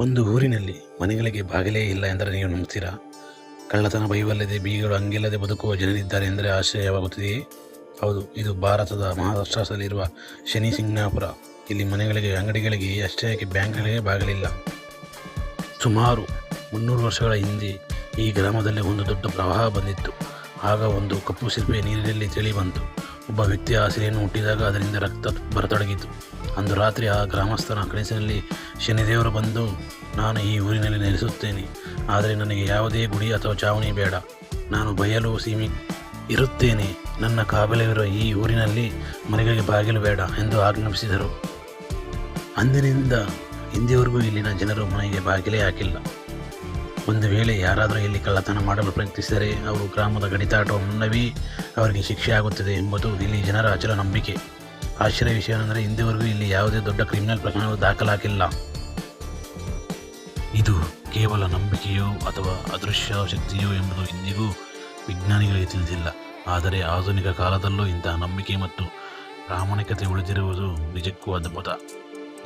ಒಂದು ಊರಿನಲ್ಲಿ ಮನೆಗಳಿಗೆ ಬಾಗಿಲೇ ಇಲ್ಲ ಎಂದರೆ ನೀವು ನಂಬ್ತೀರಾ? ಕಳ್ಳತನ ಬೈವಲ್ಲದೆ ಬೀಗಗಳು ಹಂಗಿಲ್ಲದೆ ಬದುಕುವ ಜನರಿದ್ದಾರೆ ಎಂದರೆ ಆಶ್ಚರ್ಯವಾಗುತ್ತದೆಯೇ? ಹೌದು, ಇದು ಭಾರತದ ಮಹಾರಾಷ್ಟ್ರದಲ್ಲಿರುವ ಶನಿ ಸಿಂಗ್ನಾಪುರ ಇಲ್ಲಿ ಮನೆಗಳಿಗೆ, ಅಂಗಡಿಗಳಿಗೆ ಅಷ್ಟೇ ಯಾಕೆ ಬ್ಯಾಂಕ್ಗಳಿಗೆ ಬಾಗಿಲಿಲ್ಲ. ಸುಮಾರು ಮುನ್ನೂರು ವರ್ಷಗಳ ಹಿಂದೆ ಈ ಗ್ರಾಮದಲ್ಲಿ ಒಂದು ದೊಡ್ಡ ಪ್ರವಾಹ ಬಂದಿತ್ತು. ಆಗ ಒಂದು ಕಪ್ಪು ಶಿಲ್ಪೆ ನೀರಿನಲ್ಲಿ ತಿಳಿ ಬಂತು. ಒಬ್ಬ ವ್ಯಕ್ತಿ ಆ ಸಿರಿಯನ್ನು ಹುಟ್ಟಿದಾಗ ಅದರಿಂದ ರಕ್ತ ಬರತೊಡಗಿತು. ಅಂದು ರಾತ್ರಿ ಆ ಗ್ರಾಮಸ್ಥನ ಕನಸಿನಲ್ಲಿ ಶನಿದೇವರು ಬಂದು, ನಾನು ಈ ಊರಿನಲ್ಲಿ ನೆಲೆಸುತ್ತೇನೆ. ಆದರೆ ನನಗೆ ಯಾವುದೇ ಗುಡಿ ಅಥವಾ ಚಾವಣಿ ಬೇಡ. ನಾನು ಬಯಲು ಸೀಮಿ ಇರುತ್ತೇನೆ. ನನ್ನ ಕಾಬಲವಿರುವ ಈ ಊರಿನಲ್ಲಿ ಮನೆಗಳಿಗೆ ಬಾಗಿಲು ಬೇಡ ಎಂದು ಆಜ್ಞಾಪಿಸಿದರು. ಅಂದಿನಿಂದ ಇಂದಿವರೆಗೂ ಇಲ್ಲಿನ ಜನರು ಮನೆಗೆ ಬಾಗಿಲೇ ಹಾಕಿಲ್ಲ. ಒಂದು ವೇಳೆ ಯಾರಾದರೂ ಇಲ್ಲಿ ಕಳ್ಳತನ ಮಾಡಲು ಪ್ರಯತ್ನಿಸಿದರೆ ಅವರು ಗ್ರಾಮದ ಗಡಿದಾಟುವ ಮುನ್ನವೇ ಅವರಿಗೆ ಶಿಕ್ಷೆ ಆಗುತ್ತದೆ ಎಂಬುದು ಇಲ್ಲಿ ಜನರ ಅಚಲ ನಂಬಿಕೆ. ಆಶ್ಚರ್ಯ ವಿಷಯವೆಂದರೆ ಇಂದಿವರೆಗೂ ಇಲ್ಲಿ ಯಾವುದೇ ದೊಡ್ಡ ಕ್ರಿಮಿನಲ್ ಪ್ರಕರಣಗಳು ದಾಖಲಾಗಿಲ್ಲ. ಇದು ಕೇವಲ ನಂಬಿಕೆಯೋ ಅಥವಾ ಅದೃಶ್ಯ ಶಕ್ತಿಯೋ ಎಂಬುದು ಇಂದಿಗೂ ವಿಜ್ಞಾನಿಗಳಿಗೆ ತಿಳಿದಿಲ್ಲ. ಆದರೆ ಆಧುನಿಕ ಕಾಲದಲ್ಲೂ ಇಂತಹ ನಂಬಿಕೆ ಮತ್ತು ಪ್ರಾಮಾಣಿಕತೆ ಉಳಿದಿರುವುದು ನಿಜಕ್ಕೂ ಅದ್ಭುತ.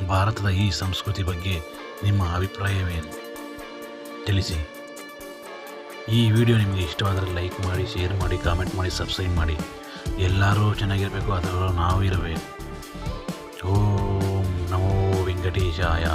ಭಾರತದ ಈ ಸಂಸ್ಕೃತಿ ಬಗ್ಗೆ ನಿಮ್ಮ ಅಭಿಪ್ರಾಯವೇನು? ತಿಳಿಸಿ. ಈ ವಿಡಿಯೋ ನಿಮಗೆ ಇಷ್ಟವಾದರೆ ಲೈಕ್ ಮಾಡಿ, ಶೇರ್ ಮಾಡಿ, ಕಾಮೆಂಟ್ ಮಾಡಿ, ಸಬ್ಸ್ಕ್ರೈಬ್ ಮಾಡಿ. ಎಲ್ಲರೂ ಚೆನ್ನಾಗಿರಬೇಕು, ಅದರಲ್ಲೂ ನಾವು ಇರಬೇಕು ಓಂ ನಮೋ ವೆಂಕಟೇಶಾಯ.